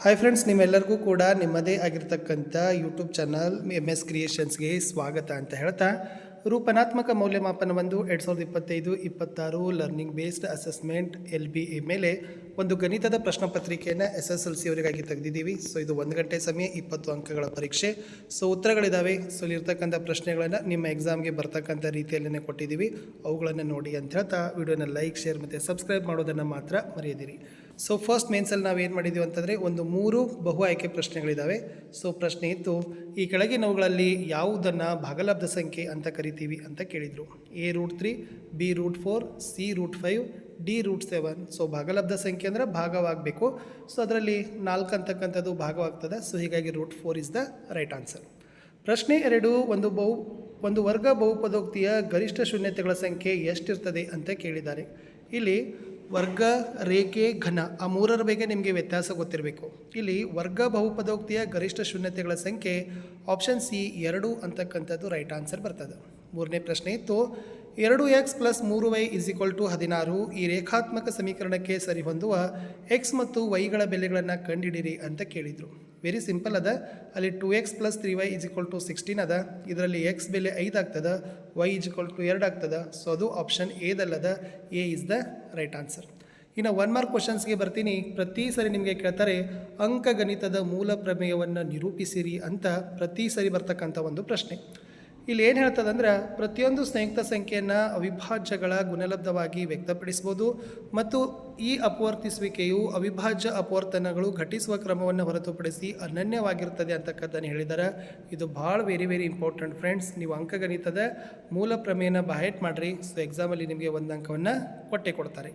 Hi friends ನಿಮ್ಮೆಲ್ಲರಿಗೂ ಕೂಡ ನಿಮ್ಮದೇ ಆಗಿರ್ತಕ್ಕಂಥ ಯೂಟ್ಯೂಬ್ ಚಾನಲ್ ಎಂ ಎಸ್ ಕ್ರಿಯೇಷನ್ಸ್ಗೆ ಸ್ವಾಗತ ಅಂತ ಹೇಳ್ತಾ, ರೂಪನಾತ್ಮಕ ಮೌಲ್ಯಮಾಪನ ಒಂದು ಎರಡು ಸಾವಿರದ ಇಪ್ಪತ್ತೈದು ಇಪ್ಪತ್ತಾರು learning based assessment L B A ಮೇಲೆ ಒಂದು ಗಣಿತದ ಪ್ರಶ್ನೆ ಪತ್ರಿಕೆಯನ್ನು ಎಸ್ ಎಸ್ ಎಲ್ ಸಿ ಅವರಿಗಾಗಿ ತೆಗೆದಿದ್ದೀವಿ. ಸೊ ಇದು ಒಂದು ಗಂಟೆ ಸಮಯ, ಇಪ್ಪತ್ತು ಅಂಕಗಳ ಪರೀಕ್ಷೆ. ಸೊ ಉತ್ತರಗಳಿದ್ದಾವೆ ಸೊ ಇಲ್ಲಿರ್ತಕ್ಕಂಥ ಪ್ರಶ್ನೆಗಳನ್ನು ನಿಮ್ಮ ಎಕ್ಸಾಮ್ಗೆ ಬರ್ತಕ್ಕಂಥ ರೀತಿಯಲ್ಲೇ ಕೊಟ್ಟಿದ್ದೀವಿ. ಅವುಗಳನ್ನು ನೋಡಿ ಅಂತ ಹೇಳ್ತಾ ವಿಡಿಯೋನ ಲೈಕ್ ಶೇರ್ ಮತ್ತು ಸಬ್ಸ್ಕ್ರೈಬ್ ಮಾಡೋದನ್ನು ಮಾತ್ರ ಮರೆಯದಿರಿ. ಸೊ ಫಸ್ಟ್ ಮೇನ್ಸಲ್ಲಿ ನಾವು ಏನು ಮಾಡಿದ್ದೀವಿ ಅಂತಂದರೆ ಒಂದು ಮೂರು ಬಹು ಆಯ್ಕೆ ಪ್ರಶ್ನೆಗಳಿದ್ದಾವೆ ಸೊ ಪ್ರಶ್ನೆ ಇತ್ತು, ಈ ಕೆಳಗಿನವುಗಳಲ್ಲಿ ಯಾವುದನ್ನು ಭಾಗಲಬ್ಧ ಸಂಖ್ಯೆ ಅಂತ ಕರಿತೀವಿ ಅಂತ ಕೇಳಿದರು. A root three B root four C root five D root seven so ಭಾಗಲಬ್ಧ ಸಂಖ್ಯೆ ಅಂದರೆ ಭಾಗವಾಗಬೇಕು. ಸೊ ಅದರಲ್ಲಿ ನಾಲ್ಕು ಅಂತಕ್ಕಂಥದ್ದು ಭಾಗವಾಗ್ತದೆ. ಸೊ ಹೀಗಾಗಿ root four is the right answer ಪ್ರಶ್ನೆ ಎರಡು, ಒಂದು ಬಹು, ಒಂದು ವರ್ಗ ಬಹುಪದೋಕ್ತಿಯ ಗರಿಷ್ಠ ಶೂನ್ಯತೆಗಳ ಸಂಖ್ಯೆ ಎಷ್ಟಿರ್ತದೆ ಅಂತ ಕೇಳಿದ್ದಾರೆ. ಇಲ್ಲಿ ವರ್ಗ, ರೇಖೆ, ಘನ ಆ ಮೂರರ ಬಗ್ಗೆ ನಿಮಗೆ ವ್ಯತ್ಯಾಸ ಗೊತ್ತಿರಬೇಕು. ಇಲ್ಲಿ ವರ್ಗ ಬಹುಪದೋಕ್ತಿಯ ಗರಿಷ್ಠ ಶೂನ್ಯತೆಗಳ ಸಂಖ್ಯೆ ಆಪ್ಷನ್ ಸಿ ಎರಡು ಅಂತಕ್ಕಂಥದ್ದು ರೈಟ್ ಆನ್ಸರ್ ಬರ್ತದೆ. ಮೂರನೇ ಪ್ರಶ್ನೆ ಇತ್ತು, ಎರಡು ಎಕ್ಸ್ ಪ್ಲಸ್ ಮೂರು ವೈ ಇಸ್ ಈಕ್ವಲ್ ಟು ಹದಿನಾರು, ಈ ರೇಖಾತ್ಮಕ ಸಮೀಕರಣಕ್ಕೆ ಸರಿಹೊಂದುವ ಎಕ್ಸ್ ಮತ್ತು ವೈಗಳ ಬೆಲೆಗಳನ್ನು ಕಂಡುಹಿಡಿರಿ ಅಂತ ಕೇಳಿದರು. ವೆರಿ ಸಿಂಪಲ್ ಅದ. ಅಲ್ಲಿ two X plus three Y equal to sixteen ಅದ. ಇದರಲ್ಲಿ ಎಕ್ಸ್ ಬೆಲೆ ಐದು ಆಗ್ತದೆ ವೈ ಈಕ್ವಲ್ ಟು ಎರಡು ಆಗ್ತದೆ. ಸೊ ಅದು option ಎದಲ್ಲದ A is the right answer ಇನ್ನು ಒನ್ ಮಾರ್ಕ್ ಕ್ವಶನ್ಸ್ಗೆ ಬರ್ತೀನಿ. ಪ್ರತಿ ಸರಿ ನಿಮಗೆ ಕೇಳ್ತಾರೆ, ಅಂಕಗಣಿತದ ಮೂಲ ಪ್ರಮೇಯವನ್ನು ನಿರೂಪಿಸಿರಿ ಅಂತ ಪ್ರತಿ ಸರಿ ಬರ್ತಕ್ಕಂಥ ಒಂದು ಪ್ರಶ್ನೆ. ಇಲ್ಲಿ ಏನು ಹೇಳ್ತದಂದ್ರೆ ಪ್ರತಿಯೊಂದು ಸಂಯುಕ್ತ ಸಂಖ್ಯೆಯನ್ನು ಅವಿಭಾಜ್ಯಗಳ ಗುಣಲಬ್ಧವಾಗಿ ವ್ಯಕ್ತಪಡಿಸ್ಬೋದು ಮತ್ತು ಈ ಅಪವರ್ತಿಸುವಿಕೆಯು ಅವಿಭಾಜ್ಯ ಅಪವರ್ತನಗಳು ಘಟಿಸುವ ಕ್ರಮವನ್ನು ಹೊರತುಪಡಿಸಿ ಅನನ್ಯವಾಗಿರ್ತದೆ ಅಂತಕ್ಕಂಥದ್ದನ್ನು ಹೇಳಿದ್ದಾರೆ. ಇದು ಭಾಳ ವೆರಿ ವೆರಿ ಇಂಪಾರ್ಟೆಂಟ್ ಫ್ರೆಂಡ್ಸ್ ನೀವು ಅಂಕಗಣಿತದ ಮೂಲ ಪ್ರಮೇಯನ ಬಾಯಟ್ ಮಾಡಿರಿ. ಸೊ ಎಕ್ಸಾಮಲ್ಲಿ ನಿಮಗೆ ಒಂದು ಅಂಕವನ್ನು ಕೊಟ್ಟೆ ಕೊಡ್ತಾರೆ.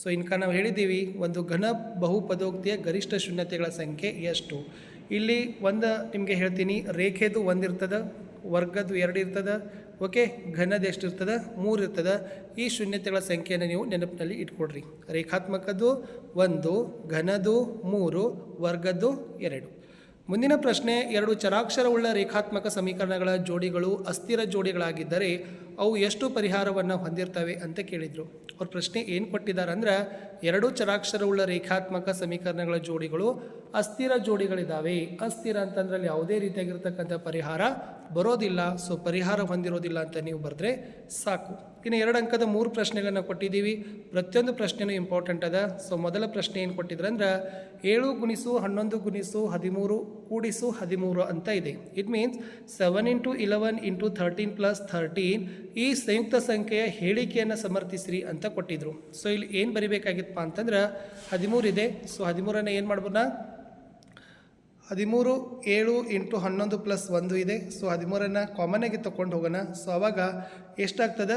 ಸೊ ಇನ್ಕ ನಾವು ಹೇಳಿದ್ದೀವಿ, ಒಂದು ಘನ ಬಹುಪದೋಕ್ತಿಯ ಗರಿಷ್ಠ ಶೂನ್ಯತೆಗಳ ಸಂಖ್ಯೆ ಎಷ್ಟು? ಇಲ್ಲಿ ಒಂದು ನಿಮಗೆ ಹೇಳ್ತೀನಿ, ರೇಖೆದು ಒಂದು ಇರ್ತದೆ ವರ್ಗದ್ದು ಎರಡು ಇರ್ತದೆ. ಓಕೆ? ಘನದ ಎಷ್ಟು ಇರ್ತದೆ? ಮೂರು ಇರ್ತದೆ. ಈ ಶೂನ್ಯತೆಗಳ ಸಂಖ್ಯೆಯನ್ನು ನೀವು ನೆನಪಿನಲ್ಲಿ ಇಟ್ಕೊಡ್ರಿ ರೇಖಾತ್ಮಕದ್ದು ಒಂದು ಘನದು ಮೂರು, ವರ್ಗದ್ದು ಎರಡು. ಮುಂದಿನ ಪ್ರಶ್ನೆ, ಎರಡು ಚರಾಕ್ಷರವುಳ್ಳ ರೇಖಾತ್ಮಕ ಸಮೀಕರಣಗಳ ಜೋಡಿಗಳು ಅಸ್ಥಿರ ಜೋಡಿಗಳಾಗಿದ್ದರೆ ಅವು ಎಷ್ಟು ಪರಿಹಾರವನ್ನು ಹೊಂದಿರ್ತವೆ ಅಂತ ಕೇಳಿದರು. ಅವ್ರ ಪ್ರಶ್ನೆ ಏನು ಕೊಟ್ಟಿದ್ದಾರೆ ಅಂದ್ರೆ ಎರಡು ಚರಾಕ್ಷರವುಳ್ಳ ರೇಖಾತ್ಮಕ ಸಮೀಕರಣಗಳ ಜೋಡಿಗಳು ಅಸ್ಥಿರ ಜೋಡಿಗಳಿದ್ದಾವೆ ಅಸ್ಥಿರ ಅಂತಂದ್ರೆ ಅಲ್ಲಿ ಯಾವುದೇ ರೀತಿಯಾಗಿರ್ತಕ್ಕಂಥ ಪರಿಹಾರ ಬರೋದಿಲ್ಲ. ಸೊ ಪರಿಹಾರ ಹೊಂದಿರೋದಿಲ್ಲ ಅಂತ ನೀವು ಬರೆದ್ರೆ ಸಾಕು. ಇನ್ನು ಎರಡು ಅಂಕದ ಮೂರು ಪ್ರಶ್ನೆಗಳನ್ನು ಕೊಟ್ಟಿದ್ದೀವಿ. ಪ್ರತಿಯೊಂದು ಪ್ರಶ್ನೆನೂ ಇಂಪಾರ್ಟೆಂಟ್ ಅದ. ಸೊ ಮೊದಲ ಪ್ರಶ್ನೆ ಏನು ಕೊಟ್ಟಿದ್ರೆ ಅಂದ್ರೆ ಏಳು ಗುಣಿಸು ಹನ್ನೊಂದು ಗುಣಿಸು ಹದಿಮೂರು ಕೂಡಿಸು ಹದಿಮೂರು ಅಂತ ಇದೆ. It means seven into eleven into thirteen plus thirteen ಈ ಸಂಯುಕ್ತ ಸಂಖ್ಯೆಯ ಹೇಳಿಕೆಯನ್ನು ಸಮರ್ಥಿಸ್ರಿ ಅಂತ ಕೊಟ್ಟಿದ್ರು. ಸೊ ಇಲ್ಲಿ ಏನು ಬರಿಬೇಕಾಗಿತ್ತಪ್ಪ ಅಂತಂದ್ರೆ ಹದಿಮೂರು ಇದೆ. ಸೊ ಹದಿಮೂರನ್ನು ಏನು ಮಾಡ್ಬೋಣ ಹದಿಮೂರು ಏಳು ಇಂಟು ಹನ್ನೊಂದು ಪ್ಲಸ್ ಒಂದು ಇದೆ. ಸೊ ಹದಿಮೂರನ್ನು ಕಾಮನಾಗಿ ತೊಗೊಂಡು ಹೋಗೋಣ. ಸೊ ಅವಾಗ ಎಷ್ಟಾಗ್ತದೆ?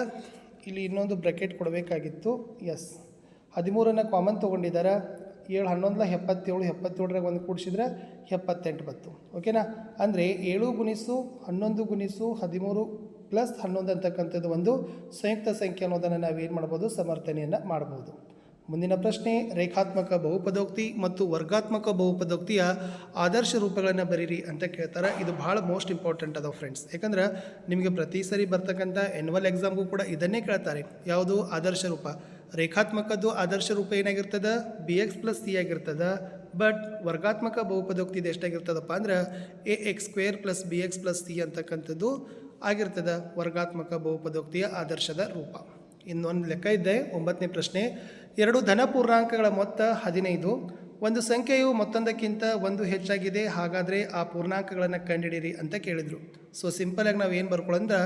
ಇಲ್ಲಿ ಇನ್ನೊಂದು ಬ್ರಕೆಟ್ ಕೊಡಬೇಕಾಗಿತ್ತು. ಎಸ್ ಹದಿಮೂರನ್ನು ಕಾಮನ್ ತೊಗೊಂಡಿದ್ದಾರೆ ಏಳು ಹನ್ನೊಂದಲ ಎಪ್ಪತ್ತೇಳು, ಎಪ್ಪತ್ತೇಳರಾಗ ಒಂದು ಕೂಡಿಸಿದ್ರೆ ಎಪ್ಪತ್ತೆಂಟು ಬತ್ತು ಓಕೆನಾ ಅಂದರೆ ಏಳು ಗುಣಿಸು ಹನ್ನೊಂದು ಗುಣಿಸು ಹದಿಮೂರು ಪ್ಲಸ್ ಹನ್ನೊಂದು ಅಂತಕ್ಕಂಥದ್ದು ಒಂದು ಸಂಯುಕ್ತ ಸಂಖ್ಯೆ ಅನ್ನೋದನ್ನು ನಾವೇನು ಮಾಡ್ಬೋದು? ಸಮರ್ಥನೆಯನ್ನು ಮಾಡ್ಬೋದು. ಮುಂದಿನ ಪ್ರಶ್ನೆ, ರೇಖಾತ್ಮಕ ಬಹುಪದೋಕ್ತಿ ಮತ್ತು ವರ್ಗಾತ್ಮಕ ಬಹುಪದೋಕ್ತಿಯ ಆದರ್ಶ ರೂಪಗಳನ್ನು ಬರೀರಿ ಅಂತ ಕೇಳ್ತಾರೆ. ಇದು ಭಾಳ ಮೋಸ್ಟ್ ಇಂಪಾರ್ಟೆಂಟ್ ಅದಾವ ಫ್ರೆಂಡ್ಸ್ ಯಾಕಂದ್ರೆ ನಿಮಗೆ ಪ್ರತಿ ಸರಿ ಬರ್ತಕ್ಕಂಥ ಎನ್ವಲ್ ಎಕ್ಸಾಮ್ಗೂ ಕೂಡ ಇದನ್ನೇ ಕೇಳ್ತಾರೆ. ಯಾವುದು? ಆದರ್ಶ ರೂಪ. ರೇಖಾತ್ಮಕದ್ದು ಆದರ್ಶ ರೂಪ ಏನಾಗಿರ್ತದೆ? ಬಿ ಎಕ್ಸ್ ಪ್ಲಸ್ ಸಿ ಆಗಿರ್ತದೆ. ಬಟ್ ವರ್ಗಾತ್ಮಕ ಬಹುಪದೋಕ್ತಿ ಇದು ಎಷ್ಟಾಗಿರ್ತದಪ್ಪ ಅಂದ್ರೆ A X square plus B X plus C ಅಂತಕ್ಕಂಥದ್ದು ಆಗಿರ್ತದೆ ವರ್ಗಾತ್ಮಕ ಬಹುಪದೋಕ್ತಿಯ ಆದರ್ಶದ ರೂಪ. ಇನ್ನೊಂದು ಲೆಕ್ಕ ಇದೆ, ಒಂಬತ್ತನೇ ಪ್ರಶ್ನೆ. ಎರಡು ಧನ ಪೂರ್ಣಾಂಕಗಳ ಮೊತ್ತ ಹದಿನೈದು. ಒಂದು ಸಂಖ್ಯೆಯು ಮತ್ತೊಂದಕ್ಕಿಂತ ಒಂದು ಹೆಚ್ಚಾಗಿದೆ, ಹಾಗಾದರೆ ಆ ಪೂರ್ಣಾಂಕಗಳನ್ನು ಕಂಡುಹಿಡಿಯಿರಿ ಅಂತ ಕೇಳಿದರು. ಸೊ ಸಿಂಪಲಾಗಿ ನಾವು ಏನು ಬರ್ಕೊಳ್ಳೋಂದ್ರೆ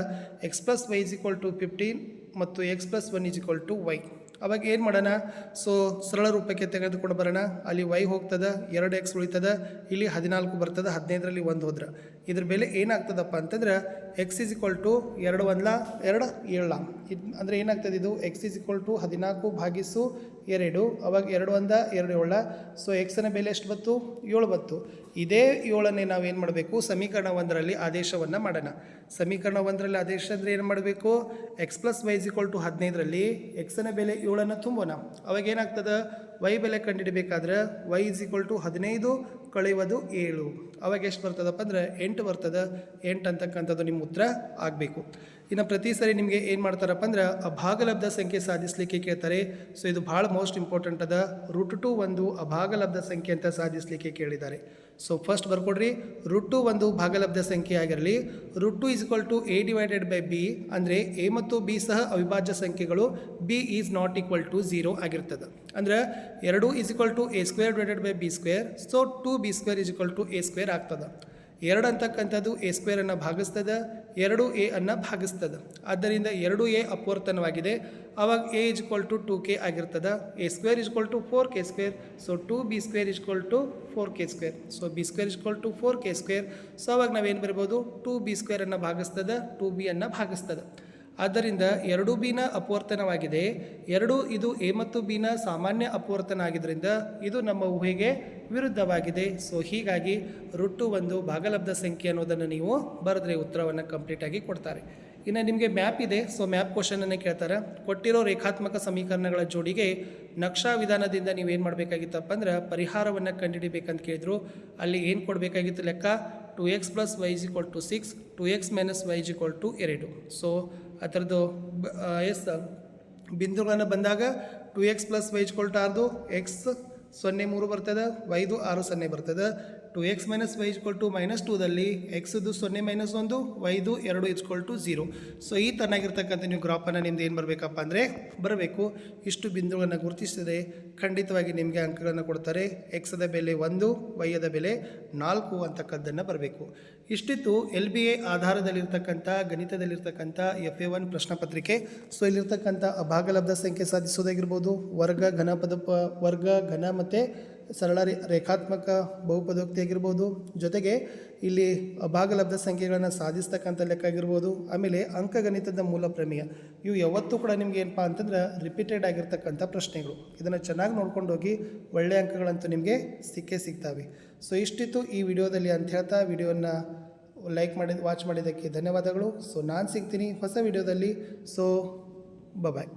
X plus Y is equal to fifteen ಮತ್ತು X plus one is equal to Y ಅವಾಗ ಏನು ಮಾಡೋಣ? ಸೊ, ಸರಳ ರೂಪಕ್ಕೆ ತೆಗೆದುಕೊಂಡು ಬರೋಣ. ಅಲ್ಲಿ ವೈ ಹೋಗ್ತದೆ, ಎರಡು ಎಕ್ಸ್ ಉಳಿತದೆ, ಇಲ್ಲಿ ಹದಿನಾಲ್ಕು ಬರ್ತದೆ, ಹದಿನೈದರಲ್ಲಿ ಒಂದು ಹೋದ್ರೆ. ಇದ್ರ ಬೆಲೆ ಏನಾಗ್ತದಪ್ಪ ಅಂತಂದ್ರೆ ಎಕ್ಸ್ ಇಸ್ ಈಕ್ವಲ್ ಟು ಎರಡು ಒಂದ್ಲ, ಎರಡು ಏಳ ಇದು ಅಂದರೆ ಏನಾಗ್ತದೆ ಇದು? ಎಕ್ಸ್ ಇಸ್ ಈಕ್ವಲ್ ಟು ಹದಿನಾಲ್ಕು ಭಾಗಿಸು ಎರಡು. ಅವಾಗ ಎರಡು ಒಂದ, ಎರಡು ಏಳ ಸೊ ಎಕ್ಸನ ಬೆಲೆ ಎಷ್ಟು ಬತ್ತು ಏಳು ಬತ್ತು ಇದೇ ಏಳನ್ನೇ ನಾವೇನು ಮಾಡಬೇಕು? ಸಮೀಕರಣ ಒಂದರಲ್ಲಿ ಆದೇಶವನ್ನು ಮಾಡೋಣ. ಸಮೀಕರಣ ಒಂದರಲ್ಲಿ ಆದೇಶ ಅಂದರೆ ಏನು ಮಾಡಬೇಕು? X plus Y is equal to ಹದಿನೈದರಲ್ಲಿ ಎಕ್ಸನ ಬೆಲೆ ಏಳನ್ನು ತುಂಬೋಣ. ಅವಾಗ ಏನಾಗ್ತದೆ? ವೈ ಬೆಲೆ ಕಂಡುಹಿಡಬೇಕಾದ್ರೆ ವೈ ಇಸ್ ಈಕ್ವಲ್ ಟು ಹದಿನೈದು ಕಳೆಯುವುದು ಏಳು. ಅವಾಗ ಎಷ್ಟು ಬರ್ತದಪ್ಪ ಅಂದ್ರೆ ಎಂಟು ಬರ್ತದೆ. ಎಂಟು ಅಂತಕ್ಕಂಥದ್ದು ನಿಮ್ಮ ಉತ್ತರ ಆಗಬೇಕು. ಇನ್ನು ಪ್ರತಿ ಸರಿ ನಿಮಗೆ ಏನು ಮಾಡ್ತಾರಪ್ಪ ಅಂದ್ರೆ ಅಭಾಗಲಬ್ಧ ಸಂಖ್ಯೆ ಸಾಧಿಸಲಿಕ್ಕೆ ಕೇಳ್ತಾರೆ. ಸೊ ಇದು ಭಾಳ ಮೋಸ್ಟ್ ಇಂಪಾರ್ಟೆಂಟ್ ಅದ. ರೂಟ್ ಟು ಒಂದು ಅಭಾಗಲಬ್ಧ ಸಂಖ್ಯೆ ಅಂತ ಸಾಧಿಸಲಿಕ್ಕೆ ಕೇಳಿದ್ದಾರೆ. ಸೊ ಫಸ್ಟ್ ಬರ್ಕೊಡ್ರಿ. ರೂಟ್ ಟು ಒಂದು ಭಾಗಲಬ್ಧ ಸಂಖ್ಯೆ ಆಗಿರಲಿ. Root two is equal to A divided by B ಅಂದರೆ ಎ ಮತ್ತು ಬಿ ಸಹ ಅವಿಭಾಜ್ಯ ಸಂಖ್ಯೆಗಳು. B is not equal to zero ಆಗಿರ್ತದೆ. ಅಂದ್ರೆ ಎರಡು is equal to A square divided by B square so two B square is equal to A square ಆಗ್ತದೆ. ಎರಡು ಅಂತಕ್ಕಂಥದ್ದು ಎ ಸ್ಕ್ವೇರನ್ನು ಭಾಗಿಸ್ತದೆ. ಎರಡು ಎ ಅನ್ನು ಭಾಗಿಸ್ತದೆ. ಆದ್ದರಿಂದ ಎರಡು ಎ ಅಪವರ್ತನವಾಗಿದೆ ಆವಾಗ A is equal to two K ಆಗಿರ್ತದೆ. A square is equal to four K square so two B square is equal to four K square so B square is equal to four K square so ಅವಾಗ ನಾವೇನು ಬರ್ಬೋದು? Two B ಸ್ಕ್ವೇರನ್ನು ಭಾಗಿಸ್ತದೆ. Two B ಅನ್ನು ಭಾಗಿಸ್ತದೆ. ಆದ್ದರಿಂದ ಎರಡು ಬಿನ ಅಪವರ್ತನವಾಗಿದೆ. ಎರಡು ಇದು ಎ ಮತ್ತು ಬಿನ ಸಾಮಾನ್ಯ ಅಪವರ್ತನ ಆಗಿದ್ದರಿಂದ ಇದು ನಮ್ಮ ಊಹೆಗೆ ವಿರುದ್ಧವಾಗಿದೆ. ಸೊ ಹೀಗಾಗಿ ರುಟ್ಟು ಒಂದು ಭಾಗಲಬ್ಧ ಸಂಖ್ಯೆ ಅನ್ನೋದನ್ನು ನೀವು ಬರೆದ್ರೆ ಉತ್ತರವನ್ನು ಕಂಪ್ಲೀಟಾಗಿ ಕೊಡ್ತಾರೆ. ಇನ್ನು ನಿಮಗೆ ಮ್ಯಾಪ್ ಇದೆ. ಸೊ ಮ್ಯಾಪ್ ಕ್ವಶನನ್ನು ಕೇಳ್ತಾರೆ. ಕೊಟ್ಟಿರೋ ರೇಖಾತ್ಮಕ ಸಮೀಕರಣಗಳ ಜೋಡಿಗೆ ನಕ್ಷಾ ವಿಧಾನದಿಂದ ನೀವು ಏನು ಮಾಡಬೇಕಾಗಿತ್ತಪ್ಪ ಅಂದ್ರೆ ಪರಿಹಾರವನ್ನು ಕಂಡುಹಿಡಿಬೇಕಂತ ಕೇಳಿದ್ರು. ಅಲ್ಲಿ ಏನು ಕೊಡಬೇಕಾಗಿತ್ತು ಲೆಕ್ಕ? Two X plus Y is equal to six two X minus Y is equal to ಎರಡು. ಸೊ ಅದರದ್ದು ಎಸ್, ಬಿಂದುಗಳನ್ನು ಬಂದಾಗ ಟು ಎಕ್ಸ್ ಪ್ಲಸ್ ವೈ ಆರ್ದು ಎಕ್ಸ್ ಸೊನ್ನೆ ಮೂರು ಬರ್ತದೆ ವೈದು ಆರು ಸೊನ್ನೆ ಬರ್ತದೆ. Two X minus Y is equal to minus ಟೂದಲ್ಲಿ ಎಕ್ಸ್ದು ಸೊನ್ನೆ ಮೈನಸ್ ಒಂದು ವೈದು ಎರಡು ಇಸ್ಕೊಲ್ ಟು ಝೀರೋ ಸೊ ಈ ತನ್ನಾಗಿರ್ತಕ್ಕಂಥ ನೀವು ಗ್ರಾಫನ್ನು ನಿಮ್ದು ಏನು ಬರಬೇಕಪ್ಪ ಅಂದರೆ ಬರಬೇಕು. ಇಷ್ಟು ಬಿಂದುಗಳನ್ನು ಗುರುತಿಸ್ತದೆ. ಖಂಡಿತವಾಗಿ ನಿಮಗೆ ಅಂಕಗಳನ್ನು ಕೊಡ್ತಾರೆ. ಎಕ್ಸದ ಬೆಲೆ ಒಂದು ವೈಯದ ಬೆಲೆ ನಾಲ್ಕು ಅಂತಕ್ಕದ್ದನ್ನು ಬರಬೇಕು. ಇಷ್ಟಿತ್ತು ಎಲ್ ಬಿ ಎ ಆಧಾರದಲ್ಲಿರ್ತಕ್ಕಂಥ, ಗಣಿತದಲ್ಲಿರ್ತಕ್ಕಂಥ ಎಫ್ ಎ ಒನ್ ಪ್ರಶ್ನೆ ಪತ್ರಿಕೆ. ಸೊ ಇಲ್ಲಿರ್ತಕ್ಕಂಥ ಭಾಗಲಬ್ಧ ಸಂಖ್ಯೆ ಸಾಧಿಸೋದಾಗಿರ್ಬೋದು. ವರ್ಗ ಘನ ಪದ ವರ್ಗ, ಘನ ಮತ್ತು ಸರಳ ರೇಖಾತ್ಮಕ ಬಹುಪದೋಕ್ತಿ ಆಗಿರ್ಬೋದು ಜೊತೆಗೆ ಇಲ್ಲಿ ಅಭಾಗಲಬ್ಧ ಸಂಖ್ಯೆಗಳನ್ನು ಸಾಧಿಸ್ತಕ್ಕಂಥ ಲೆಕ್ಕ ಆಗಿರ್ಬೋದು ಆಮೇಲೆ ಅಂಕಗಣಿತದ ಮೂಲ ಪ್ರಮೇಯ. ಇವು ಯಾವತ್ತೂ ಕೂಡ ನಿಮ್ಗೆ ಏನಪ್ಪ ಅಂತಂದ್ರೆ ರಿಪೀಟೆಡ್ ಆಗಿರ್ತಕ್ಕಂಥ ಪ್ರಶ್ನೆಗಳು. ಇದನ್ನು ಚೆನ್ನಾಗಿ ನೋಡ್ಕೊಂಡು ಹೋಗಿ ಒಳ್ಳೆಯ ಅಂಕಗಳಂತೂ ನಿಮಗೆ ಸಿಕ್ಕೇ ಸಿಗ್ತಾವೆ. ಸೊ ಇಷ್ಟಿತ್ತು ಈ ವಿಡಿಯೋದಲ್ಲಿ ಅಂತ ಹೇಳ್ತಾ ವಿಡಿಯೋವನ್ನು ಲೈಕ್ ಮಾಡಿದ ವಾಚ್ ಮಾಡಿದ್ದಕ್ಕೆ ಧನ್ಯವಾದಗಳು. ಸೊ ನಾನು ಸಿಗ್ತೀನಿ ಹೊಸ ವಿಡಿಯೋದಲ್ಲಿ. So bye